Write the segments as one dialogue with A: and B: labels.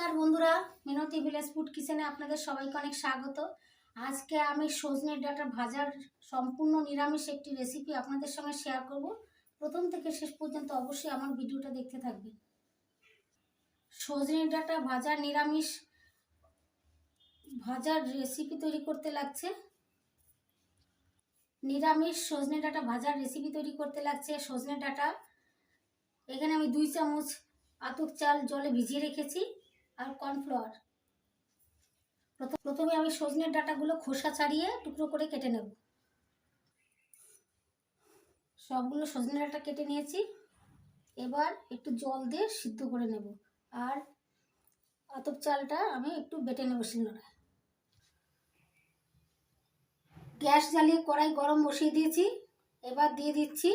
A: নমস্কার বন্ধুরা, মিনতি village food কিচেনে আপনাদের সবাইকে অনেক স্বাগত। আজকে আমি সজনে ডাটা ভাজার সম্পূর্ণ নিরামিষ একটি রেসিপি আপনাদের সঙ্গে শেয়ার করব। প্রথম থেকে শেষ পর্যন্ত অবশ্যই আমার ভিডিওটা দেখতে থাকবেন সজনে ডাটা ভাজা নিরামিষ ভাজার রেসিপি তৈরি করতে লাগছে। নিরামিষ সজনে ডাটা ভাজার রেসিপি তৈরি করতে লাগছে সজনে ডাটা। এখানে আমি দুই চামচ আতপ চাল জলে ভিজিয়ে রেখেছি। আর কর্নফ্লাওয়ার। প্রথম- আমি সজনের ডাঁটাগুলো খোসা ছাড়িয়ে টুকরো করে কেটে নেব। সবগুলো সজনে ডাঁটা কেটে নিয়েছি। এবার একটু জল দিয়ে সিদ্ধ করে নেব। আর আতপ চালটা আমি একটু বেটে নেব শিলনোড়ায় গ্যাস জ্বালিয়ে কড়াই গরম বসিয়ে দিয়েছি। এবার দিয়ে দিচ্ছি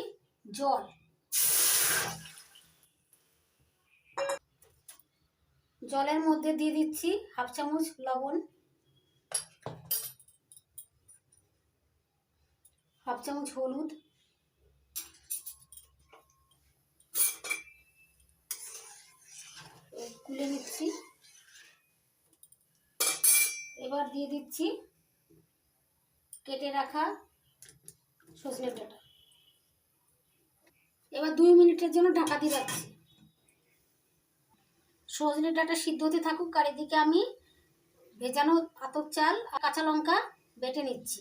A: জল। জলের মধ্যে দিয়ে দিচ্ছি হাফ চামচ লবণ। হাফ চামচ হলুদ। কুলে নিচ্ছি। এবার দিয়ে দিচ্ছি কেটে রাখা সজনের ডাঁটা। এবার দুই মিনিটের জন্য ঢাকা দিয়ে রাখছি। সজনে ডাঁটা সিদ্ধ হতে থাকুক, আর এদিকে আমি ভেজানো আতপ চাল আর কাঁচা লঙ্কা বেটে নিচ্ছি।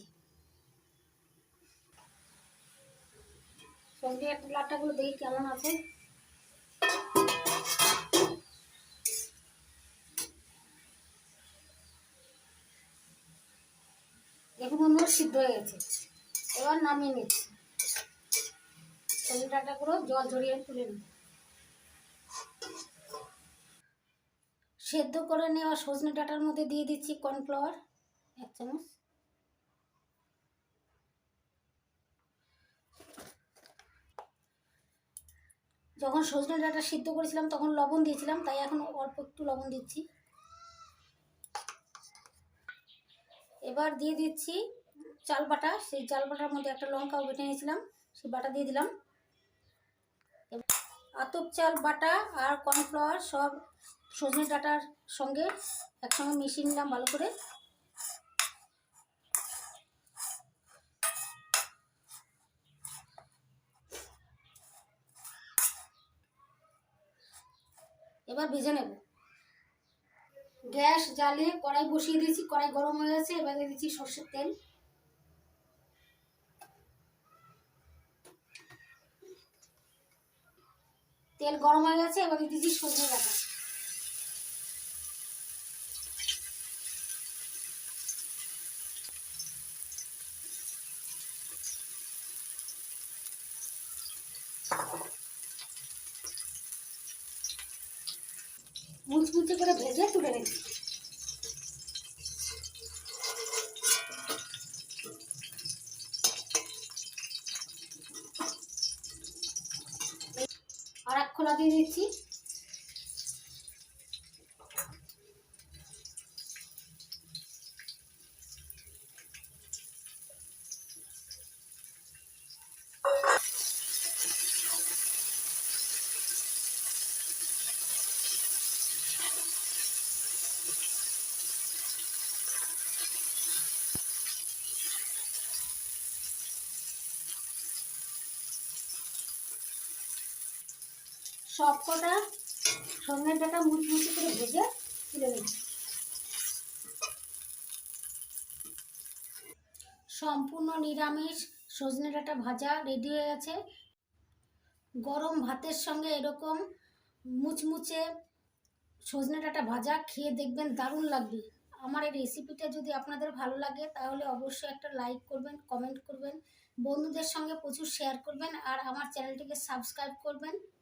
A: সজনে ডাঁটাগুলো দেখি কেমন আছে। দেখুন বন্ধুরা, সিদ্ধ হয়ে গেছে। এবার নামিয়ে নিচ্ছি। সজনে ডাঁটাগুলো জল ঝরিয়ে তুলে নিচ্ছি। সেদ্ধ করে নেওয়া সজনে ডাটার মধ্যে দিয়ে দিচ্ছি কর্নফ্লাওয়ার, এক চামচ। যখন সজনে ডাটা সিদ্ধ করেছিলাম, তখন লবণ দিয়েছিলাম, তাই এখন অল্প একটু লবণ দিচ্ছি। এবার দিয়ে দিচ্ছি চাল বাটা, সেই চাল বাটার মধ্যে একটা লঙ্কাও বেটে নিয়েছিলাম, সেই বাটা দিয়ে দিলাম। আতপ চাল, বাটা আর কর্নফ্লাওয়ার সব সজনে ডাটার সঙ্গে একসঙ্গে মিশিয়ে নিলাম ভালো করে। এবার ভেজে নেব। গ্যাস জ্বালিয়ে কড়াই বসিয়ে দিয়েছি, কড়াই গরম হয়ে গেছে, এবার দিচ্ছি সর্ষের তেল। তেল গরম হয়ে গেছে এবার দিয়ে দিচ্ছি সজনে ডাঁটা। মুচমুচে করে ভেজে তুলে রেখেছি আর এক খোলা দিয়ে দিচ্ছি। সব কটা সজনের ডাটা মুচমুচি করে ভেজে তুলে নিচ্ছি। সম্পূর্ণ নিরামিষ, সজনে ডাঁটা ভাজা রেডি হয়ে গেছে। গরম ভাতের সঙ্গে এরকম মুচমুচে সজনে ডাটা ভাজা খেয়ে দেখবেন দারুণ লাগবে। আমার এই রেসিপিটা যদি আপনাদের ভালো লাগে, তাহলে অবশ্যই একটা লাইক করবেন কমেন্ট করবেন, বন্ধুদের সঙ্গে প্রচুর শেয়ার করবেন, আর আমার চ্যানেলটিকে সাবস্ক্রাইব করবেন।